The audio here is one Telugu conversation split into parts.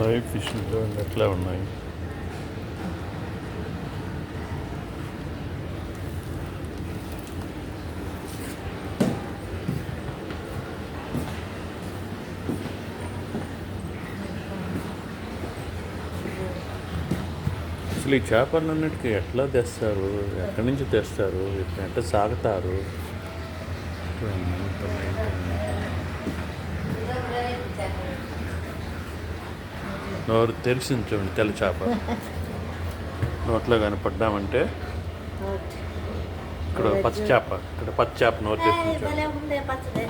లైవ్ ఫిష్ ఎట్లా ఉన్నాయి? అసలు ఈ చేపలన్నిటికీ ఎట్లా తెస్తారు? ఎక్కడి నుంచి తెస్తారు? ఎట్లా సాగుతారు? నోరు తెలిసింది చూడండి తెల్ల చేప. నోట్లో కానీ పడ్డామంటే ఇక్కడ పచ్చ చేప ఇక్కడ పచ్చ చేప నోరు తెరిచింది చూడండి.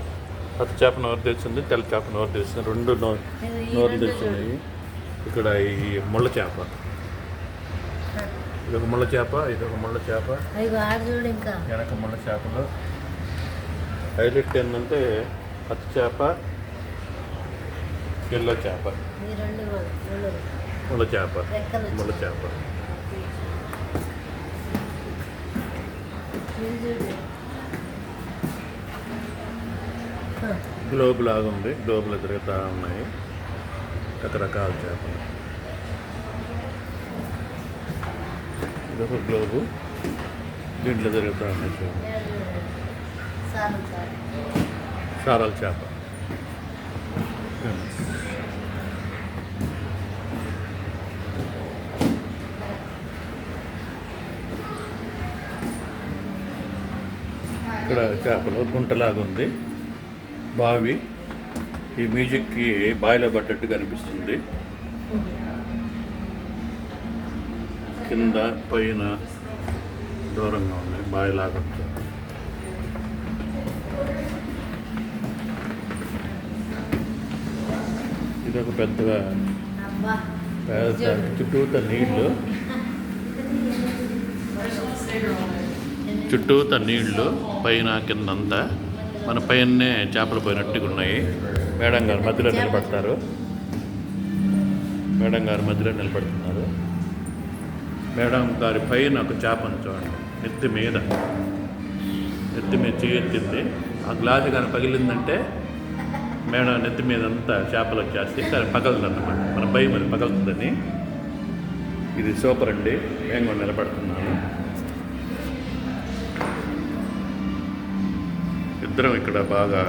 పచ్చ చేప నోరు తెరిచింది తెల్ల చేప నోరు తెరిచింది రెండు నోరు నోరు తెరిచినాయి. ఇక్కడ ఈ ముళ్ళ చేప. ఇది ఒక ముళ్ళ చేప. ఇది ఒక ముళ్ళ చేప వెనక ముళ్ళ చేపలు. హైలైట్ ఏంటంటే పచ్చ చేప ఎల్లో చేప. ముళ్ళు చేప. ముళ్ళ చేప. గ్లోబ్ లాగా ఉంది. గ్లోబులు తిరుగుతూ ఉన్నాయి. రకరకాల చేపలు. ఇదొక గ్లోబు. దీంట్లో తిరుగుతూ ఉన్నాయి చూడండి. సారు సారాల చేప. ఇక్కడ చేపలు గుంటలాగా ఉంది. బావి. ఈ మ్యూజిక్కి బాయిలో పడ్డట్టు కనిపిస్తుంది. కింద పైన దూరంగా ఉన్నాయి బాయిలాగా ఉంది. ఇది ఒక పెద్దగా పెద్ద చుట్టూత నీళ్ళు. చుట్టూత నీళ్ళు పైన కిందంతా. మన పైనే చేపలు పోయినట్టుగా ఉన్నాయి. మేడం గారు మధ్యలో నిలబడతారు. మేడం గారు మధ్యలో నిలబడుతున్నారు. మేడం గారి పైన ఒక చేపను చూడండి. నెత్తి మీద. నెత్తి మీద చేయెత్తింది ఆ గ్లాస్ కానీ పగిలిందంటే మేడ నెత్తి మీద అంతా చేపలు వచ్చేస్తే కానీ పగలదన్నమాట. మన భయం అది పగలుతుందని. ఇది సూపర్ అండి. నేను కూడా నిలబడుతున్నాను. ఇద్దరం ఇక్కడ బాగా